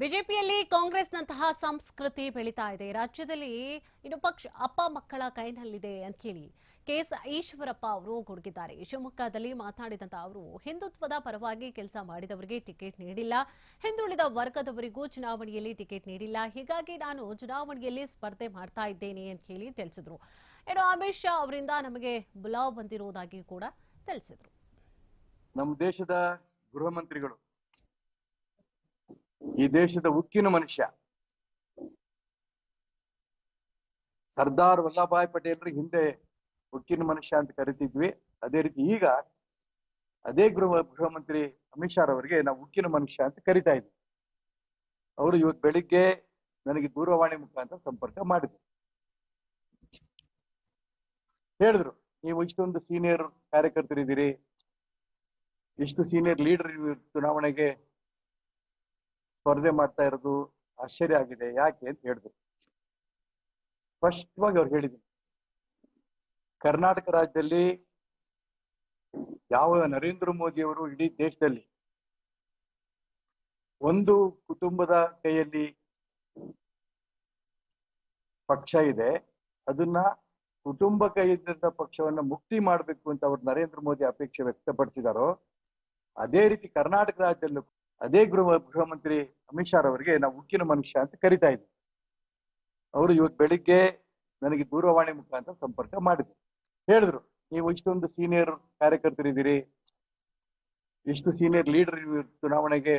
ಬಿಜೆಪಿಯಲ್ಲಿ ಕಾಂಗ್ರೆಸ್ನಂತಹ ಸಂಸ್ಕೃತಿ ಬೆಳೀತಾ ಇದೆ. ರಾಜ್ಯದಲ್ಲಿ ಇನ್ನು ಪಕ್ಷ ಅಪ್ಪ ಮಕ್ಕಳ ಕೈನಲ್ಲಿದೆ ಅಂತ ಹೇಳಿ ಕೆಎಸ್ ಈಶ್ವರಪ್ಪ ಅವರು ಗುಡುಗಿದ್ದಾರೆ. ಶಿವಮೊಗ್ಗದಲ್ಲಿ ಮಾತನಾಡಿದಂತ ಅವರು ಹಿಂದುತ್ವದ ಪರವಾಗಿ ಕೆಲಸ ಮಾಡಿದವರಿಗೆ ಟಿಕೆಟ್ ನೀಡಿಲ್ಲ. ಹಿಂದುಳಿದ ವರ್ಗದವರಿಗೂ ಚುನಾವಣೆಯಲ್ಲಿ ಟಿಕೆಟ್ ನೀಡಿಲ್ಲ. ಹೀಗಾಗಿ ನಾನು ಚುನಾವಣೆಯಲ್ಲಿ ಸ್ಪರ್ಧೆ ಮಾಡ್ತಾ ಇದ್ದೇನೆ ಅಂತ ಹೇಳಿ ತಿಳಿಸಿದ್ರು. ಏನು ಅಮಿತ್ ಶಾ ಅವರಿಂದ ನಮಗೆ ಬುಲಾವ್ ಬಂದಿರುವುದಾಗಿ ಕೂಡ ತಿಳಿಸಿದ್ರು. ನಮ್ಮ ದೇಶದ ಗೃಹ ಮಂತ್ರಿಗಳು ಈ ದೇಶದ ಉಕ್ಕಿನ ಮನುಷ್ಯ. ಸರ್ದಾರ್ ವಲ್ಲಭಾಯ್ ಪಟೇಲ್ರು ಹಿಂದೆ ಉಕ್ಕಿನ ಮನುಷ್ಯ ಅಂತ ಕರಿತಿದ್ವಿ. ಅದೇ ರೀತಿ ಈಗ ಅದೇ ಗೃಹ ಗೃಹ ಮಂತ್ರಿ ಅಮಿತ್ ಶಾ ಅವರಿಗೆ ನಾವು ಉಕ್ಕಿನ ಮನುಷ್ಯ ಅಂತ ಕರಿತಾ ಇದ್ವಿ. ಅವರು ಇವತ್ತು ಬೆಳಿಗ್ಗೆ ನನಗೆ ದೂರವಾಣಿ ಮುಖಾಂತರ ಸಂಪರ್ಕ ಮಾಡಿದ್ರು. ಹೇಳಿದ್ರು, ನೀವು ಇಷ್ಟೊಂದು ಸೀನಿಯರ್ ಕಾರ್ಯಕರ್ತರಿದ್ದೀರಿ. ಇಷ್ಟು ಸೀನಿಯರ್ ಲೀಡರ್ ಚುನಾವಣೆಗೆ ಸ್ಪರ್ಧೆ ಮಾಡ್ತಾ ಇರೋದು ಆಶ್ಚರ್ಯ ಆಗಿದೆ. ಯಾಕೆ ಅಂತ ಹೇಳಿದ್ರು. ಸ್ಪಷ್ಟವಾಗಿ ಅವ್ರು ಹೇಳಿದ್ರು. ಕರ್ನಾಟಕ ರಾಜ್ಯದಲ್ಲಿ ಯಾವ ನರೇಂದ್ರ ಮೋದಿ ಅವರು ಇಡೀ ದೇಶದಲ್ಲಿ ಒಂದು ಕುಟುಂಬದ ಕೈಯಲ್ಲಿ ಪಕ್ಷ ಇದೆ, ಅದನ್ನ ಕುಟುಂಬ ಕೈಯಿಂದ ಪಕ್ಷವನ್ನ ಮುಕ್ತಿ ಮಾಡಬೇಕು ಅಂತ ಅವ್ರು ನರೇಂದ್ರ ಮೋದಿ ಅಪೇಕ್ಷೆ ವ್ಯಕ್ತಪಡಿಸಿದಾರೋ, ಅದೇ ರೀತಿ ಕರ್ನಾಟಕ ರಾಜ್ಯದಲ್ಲೂ ಅದೇ ಗೃಹ ಗೃಹ ಮಂತ್ರಿ ಅಮಿತ್ ಶಾ ಅವರಿಗೆ ನಾವು ಉಕ್ಕಿನ ಮನುಷ್ಯ ಅಂತ ಕರಿತಾ ಇದ್ವಿ. ಅವರು ಇವತ್ತು ಬೆಳಿಗ್ಗೆ ನನಗೆ ದೂರವಾಣಿ ಮುಖಾಂತರ ಸಂಪರ್ಕ ಮಾಡಿದ್ರು. ಹೇಳಿದ್ರು, ನೀವು ಇಷ್ಟೊಂದು ಸೀನಿಯರ್ ಕಾರ್ಯಕರ್ತರಿದ್ದೀರಿ, ಇಷ್ಟು ಸೀನಿಯರ್ ಲೀಡರ್ ಚುನಾವಣೆಗೆ